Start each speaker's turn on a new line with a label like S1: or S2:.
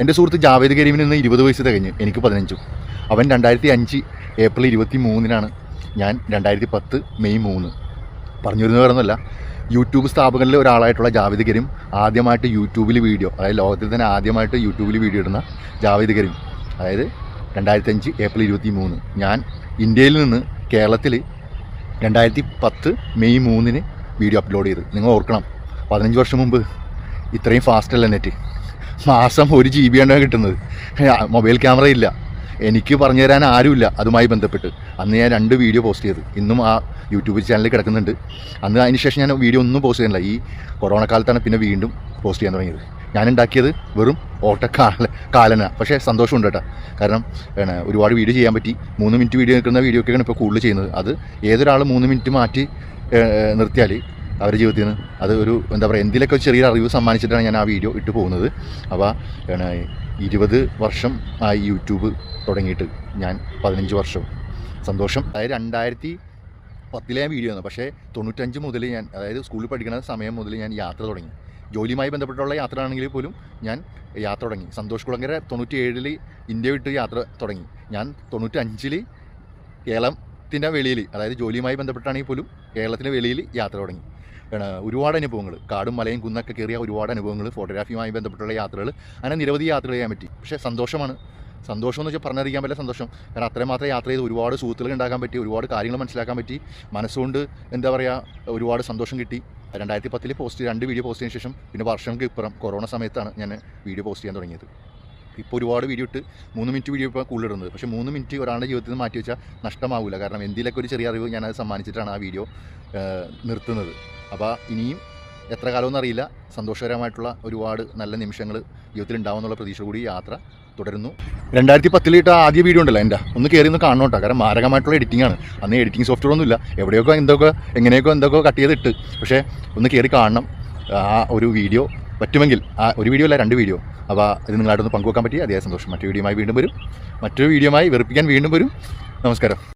S1: എന്റെ സുഹൃത്ത് ജാവേദ് കരീമിന് ഇന്ന് ഇരുപത് വയസ്സ് തികഞ്ഞ്. എനിക്ക് പതിനഞ്ചും. അവൻ രണ്ടായിരത്തി അഞ്ച് ഏപ്രിൽ ഇരുപത്തി മൂന്നിനാണ് ഞാൻ രണ്ടായിരത്തി പത്ത് മെയ് മൂന്ന്. പറഞ്ഞു വരുന്നത് യൂട്യൂബ് സ്ഥാപകരിൽ ഒരാളായിട്ടുള്ള ജാവേദ് കരീം ആദ്യമായിട്ട് യൂട്യൂബിൽ വീഡിയോ അതായത് ലോകത്തിൽ തന്നെ ആദ്യമായിട്ട് യൂട്യൂബിൽ വീഡിയോ ഇടുന്ന ജാവേദ് കരീം. അതായത് രണ്ടായിരത്തി അഞ്ച് ഏപ്രിൽ ഇരുപത്തി മൂന്ന് ഞാൻ ഇന്ത്യയിൽ നിന്ന് കേരളത്തിൽ രണ്ടായിരത്തി പത്ത് മെയ് മൂന്നിന് വീഡിയോ അപ്ലോഡ് ചെയ്ത്. നിങ്ങൾ ഓർക്കണം പതിനഞ്ച് വർഷം മുമ്പ്. ഇത്രയും ഫാസ്റ്റ് അല്ല നെറ്റ്? മാസം ഒരു ജി ബി ആണ് കിട്ടുന്നത്. മൊബൈൽ ക്യാമറ ഇല്ല. എനിക്ക് പറഞ്ഞു തരാൻ ആരുമില്ല അതുമായി ബന്ധപ്പെട്ട്. അന്ന് ഞാൻ രണ്ട് വീഡിയോ പോസ്റ്റ് ചെയ്തു. ഇന്നും ആ യൂട്യൂബ് ചാനലിൽ കിടക്കുന്നുണ്ട്. അന്ന് അതിന് ശേഷം ഞാൻ വീഡിയോ ഒന്നും പോസ്റ്റ് ചെയ്യുന്നില്ല ഈ കൊറോണ കാലത്താണ് പിന്നെ വീണ്ടും പോസ്റ്റ് ചെയ്യാൻ തുടങ്ങിയത്. ഞാൻ ഉണ്ടാക്കിയത് വെറും ഓട്ടക്കാല കാലന. പക്ഷേ സന്തോഷമുണ്ട് കേട്ടോ. കാരണം ഒരുപാട് വീഡിയോ ചെയ്യാൻ പറ്റി. മൂന്ന് മിനിറ്റ് വീഡിയോ നിൽക്കുന്ന വീഡിയോ ഒക്കെയാണ് ഇപ്പോൾ കൂടുതൽ ചെയ്യുന്നത്. അത് ഏതൊരാൾ മൂന്ന് മിനിറ്റ് മാറ്റി നിർത്തിയാൽ അവരുടെ ജീവിതത്തിൽ നിന്ന് അത് ഒരു എന്താ പറയുക എന്തിലൊക്കെ ചെറിയ ചെറിയൊരു അറിവ് സമ്മാനിച്ചിട്ടാണ് ഞാൻ ആ വീഡിയോ ഇട്ട് പോകുന്നത്. അപ്പോൾ ഇരുപത് വർഷം ആയി യൂട്യൂബ് തുടങ്ങിയിട്ട് ഞാൻ പതിനഞ്ച് വർഷം. സന്തോഷം. അതായത് രണ്ടായിരത്തി പത്തിലെ വീഡിയോ ആണ് പക്ഷേ തൊണ്ണൂറ്റഞ്ച് മുതൽ ഞാൻ അതായത് സ്കൂളിൽ പഠിക്കുന്ന സമയം മുതൽ ഞാൻ യാത്ര തുടങ്ങി. ജോലിയുമായി ബന്ധപ്പെട്ടുള്ള യാത്ര ആണെങ്കിൽ പോലും ഞാൻ യാത്ര തുടങ്ങി. സന്തോഷ് കുളങ്ങര തൊണ്ണൂറ്റി ഏഴിൽ ഇന്ത്യ വിട്ട് യാത്ര തുടങ്ങി. ഞാൻ തൊണ്ണൂറ്റഞ്ചിൽ കേരളത്തിന്റെ വെളിയിൽ അതായത് ജോലിയുമായി ബന്ധപ്പെട്ടാണെങ്കിൽ പോലും കേരളത്തിന്റെ വെളിയിൽ യാത്ര തുടങ്ങി. ഒരുപാട് അനുഭവങ്ങൾ. കാടും മലയും കുന്നൊക്കെ കയറിയ ഒരുപാട് അനുഭവങ്ങൾ ഫോട്ടോഗ്രാഫിയുമായി ബന്ധപ്പെട്ടുള്ള യാത്രകൾ. അങ്ങനെ നിരവധി യാത്രകൾ ചെയ്യാൻ പറ്റി. പക്ഷേ സന്തോഷമാണ്. സന്തോഷം എന്ന് വെച്ചാൽ പറഞ്ഞറിയിക്കാൻ പറ്റില്ല സന്തോഷം. കാരണം അത്രയും മാത്രം യാത്ര ചെയ്ത് ഒരുപാട് സുഹൃത്തുക്കൾ ഉണ്ടാക്കാൻ പറ്റി ഒരുപാട് കാര്യങ്ങൾ മനസ്സിലാക്കാൻ പറ്റി. മനസ്സുകൊണ്ട് എന്താ പറയുക ഒരുപാട് സന്തോഷം കിട്ടി. രണ്ടായിരത്തി പത്തിൽ പോസ്റ്റ് രണ്ട് വീഡിയോ പോസ്റ്റ് ചെയ്തതിന് ശേഷം പിന്നെ വർഷങ്ങൾക്ക് ഇപ്പുറം കൊറോണ സമയത്താണ് ഞാൻ വീഡിയോ പോസ്റ്റ് ചെയ്യാൻ തുടങ്ങിയത്. ഇപ്പോൾ ഒരുപാട് വീഡിയോ ഇട്ട് മൂന്ന് മിനിറ്റ് വീഡിയോ ഇപ്പോൾ കൂടുതലിടുന്നത്. പക്ഷേ മൂന്ന് മിനിറ്റ് ഒരാളുടെ ജീവിതത്തിൽ നിന്ന് മാറ്റി വെച്ചാൽ നഷ്ടമാവില്ല കാരണം എന്തിലൊക്കെ ഒരു ചെറിയ അറിവ് ഞാനത് സമ്മാനിച്ചിട്ടാണ് ആ വീഡിയോ നിർത്തുന്നത്. അപ്പോൾ ഇനിയും എത്ര കാലമൊന്നും അറിയില്ല. സന്തോഷകരമായിട്ടുള്ള ഒരുപാട് നല്ല നിമിഷങ്ങൾ ജീവിതത്തിൽ ഉണ്ടാവുമെന്നുള്ള പ്രതീക്ഷ കൂടി യാത്ര തുടരുന്നു. രണ്ടായിരത്തി പത്തിലിട്ട് ആദ്യ വീഡിയോ ഉണ്ടല്ലോ എന്റെ. ഒന്ന് കയറി ഒന്ന് കാണണം കേട്ടോ. കാരണം മാരകമായിട്ടുള്ള എഡിറ്റിംഗ് ആണ്. അന്ന് എഡിറ്റിംഗ് സോഫ്റ്റ്വെയർ ഒന്നുമില്ല. എവിടെയൊക്കെ എന്തൊക്കെ എങ്ങനെയൊക്കെ എന്തൊക്കെ കട്ട് ചെയ്തിട്ട് പക്ഷേ ഒന്ന് കയറി കാണണം. ആ ഒരു വീഡിയോ പറ്റുമെങ്കിൽ ആ ഒരു വീഡിയോ അല്ല രണ്ട് വീഡിയോ അപ്പോൾ ഇത് നിങ്ങളായിട്ടൊന്ന് പങ്കുവെക്കാൻ പറ്റി. അതേ സന്തോഷം. മറ്റു വീഡിയോയുമായി വീണ്ടും വരും. മറ്റൊരു വീഡിയോയുമായി വെറുപ്പിക്കാൻ വീണ്ടും വരും. നമസ്കാരം.